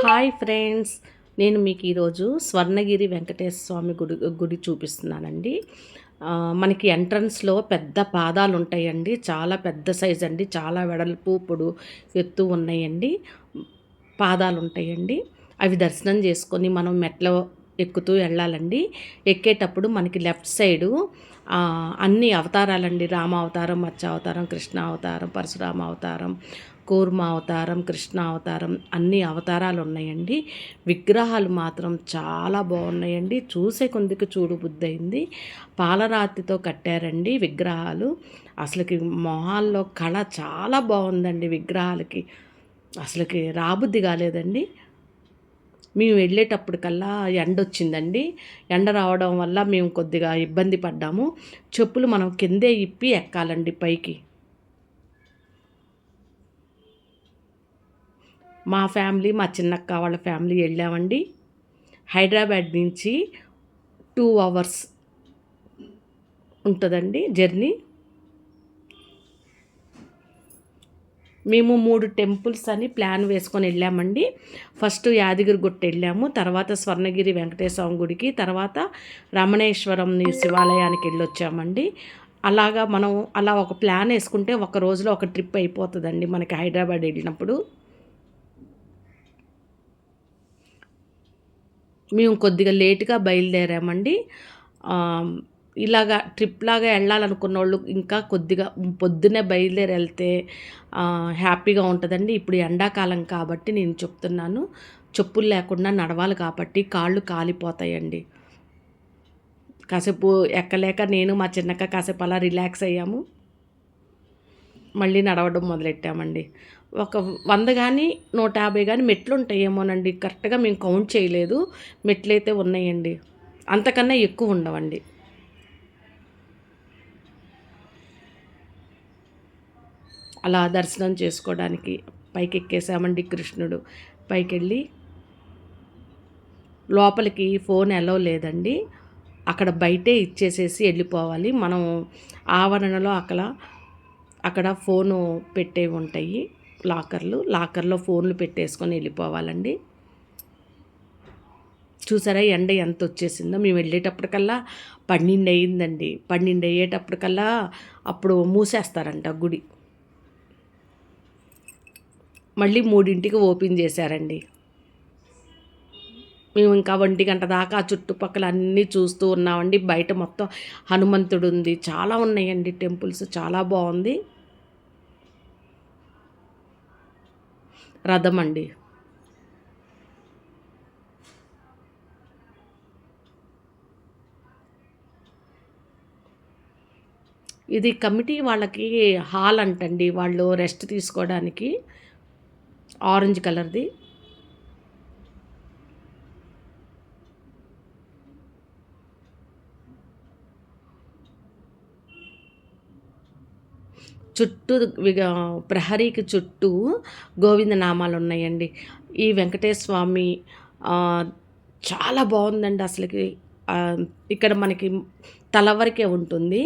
Hi friends నేను మీకు ఈరోజు స్వర్ణగిరి వెంకటేశ్వర స్వామి గుడి గుడి చూపిస్తున్నానండి. మనకి ఎంట్రన్స్లో పెద్ద పాదాలు ఉంటాయండి చాలా పెద్ద సైజ్ అండి చాలా వెడల్పు పొడు ఎత్తు ఉన్నాయండి. పాదాలు ఉంటాయండి అవి దర్శనం చేసుకొని మనం మెట్ల ఎక్కుతూ వెళ్ళాలండి. ఎక్కేటప్పుడు మనకి లెఫ్ట్ సైడు అన్ని అవతారాలండి. రామ అవతారం మత్స్య అవతారం కృష్ణ అవతారం పరశురామ అవతారం కూర్మ అవతారం కృష్ణ అవతారం అన్ని అవతారాలు ఉన్నాయండి విగ్రహాలు మాత్రం చాలా బాగున్నాయండి. చూసే కొందికి చూడు బుద్ధి అయింది పాలరాతితో కట్టారండి విగ్రహాలు. అసలుకి మొహాల్లో కళ చాలా బాగుందండి విగ్రహాలకి. అసలుకి రాబుద్ధి కాలేదండి. మేము వెళ్ళేటప్పటికల్లా ఎండ వచ్చిందండి ఎండ రావడం వల్ల మేము కొద్దిగా ఇబ్బంది పడ్డాము. చెప్పులు మనం కిందే ఇప్పి ఎక్కాలండి పైకి. మా ఫ్యామిలీ మా చిన్నక్క వాళ్ళ ఫ్యామిలీ వెళ్ళామండి. హైదరాబాద్ నుంచి టూ అవర్స్ ఉంటుందండి జర్నీ. మేము మూడు టెంపుల్స్ అని ప్లాన్ వేసుకొని వెళ్ళామండి. ఫస్ట్ యాదగిరి గుట్ట వెళ్ళాము తర్వాత స్వర్ణగిరి వెంకటేశ్వర గుడికి తర్వాత రమణేశ్వరం శివాలయానికి వెళ్ళొచ్చామండి. అలాగా మనం అలా ఒక ప్లాన్ వేసుకుంటే ఒక రోజులో ఒక ట్రిప్ అయిపోతుందండి మనకి హైదరాబాద్ వెళ్ళినప్పుడు. మేము కొద్దిగా లేటుగా బయలుదేరామండి. ఇలాగా ట్రిప్ లాగా వెళ్ళాలనుకున్న వాళ్ళు ఇంకా కొద్దిగా పొద్దున్నే బయలుదేరి వెళ్తే హ్యాపీగా ఉంటుందండి. ఇప్పుడు ఎండాకాలం కాబట్టి నేను చెప్తున్నాను. చెప్పులు లేకుండా నడవాలి కాబట్టి కాళ్ళు కాలిపోతాయండి. కాసేపు ఎక్కలేక నేను మా చిన్నక్క కాసేపు అలా రిలాక్స్ అయ్యాము. మళ్ళీ నడవడం మొదలెట్టామండి. ఒక వంద కానీ నూట యాభై కానీ మెట్లు ఉంటాయేమోనండి కరెక్ట్గా మేము కౌంట్ చేయలేదు. మెట్లు అయితే ఉన్నాయండి. అంతకన్నా ఎక్కువ ఉండవండి. అలా దర్శనం చేసుకోవడానికి పైకి ఎక్కేసామండి కృష్ణుడు. పైకి వెళ్ళి లోపలికి ఫోన్ ఎలో లేదండి. అక్కడ బయటే ఇచ్చేసేసి వెళ్ళిపోవాలి. మనం ఆవరణలో అక్కడ అక్కడ ఫోను పెట్టేవి ఉంటాయి. లాకర్లు. లాకర్లో ఫోన్లు పెట్టేసుకొని వెళ్ళిపోవాలండి. చూసారా ఎండ ఎంత వచ్చేసిందో మేము వెళ్ళేటప్పటికల్లా పన్నెండు అయ్యిందండి పన్నెండు అయ్యేటప్పటికల్లా అప్పుడు మూసేస్తారంట గుడి. మళ్ళీ మూడింటికి ఓపెన్ చేశారండి. మేము ఇంకా ఒంటి గంట దాకా ఆ చుట్టుపక్కల అన్నీ చూస్తూ ఉన్నామండి. బయట మొత్తం హనుమంతుడు ఉంది చాలా ఉన్నాయండి టెంపుల్స్. చాలా బాగుంది. రథం అండి ఇది కమిటీ వాళ్ళకి హాల్ అంటండి. వాళ్ళు రెస్ట్ తీసుకోవడానికి ఆరెంజ్ కలర్ది. చుట్టూ ప్రహరీకి చుట్టూ గోవింద నామాలు ఉన్నాయండి. ఈ వెంకటేశ్వర స్వామి చాలా బాగుందండి అసలుకి. ఇక్కడ మనకి తల వరకే ఉంటుంది.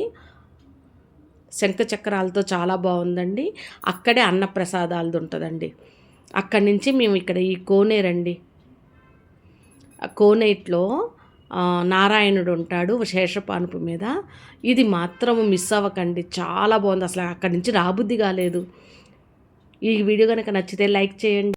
శంఖ చక్రాలతో చాలా బాగుందండి. అక్కడే అన్నప్రసాదాలది ఉంటుందండి. అక్కడి నుంచి మేము ఇక్కడ ఈ కోనేరండి కోనేట్లో నారాయణుడు ఉంటాడు శేషపానుపు మీద. ఇది మాత్రం మిస్ అవ్వకండి. చాలా బాగుంది. అసలు అక్కడి నుంచి రాబుద్ది కాలేదు. ఈ వీడియో కనుక నచ్చితే లైక్ చేయండి.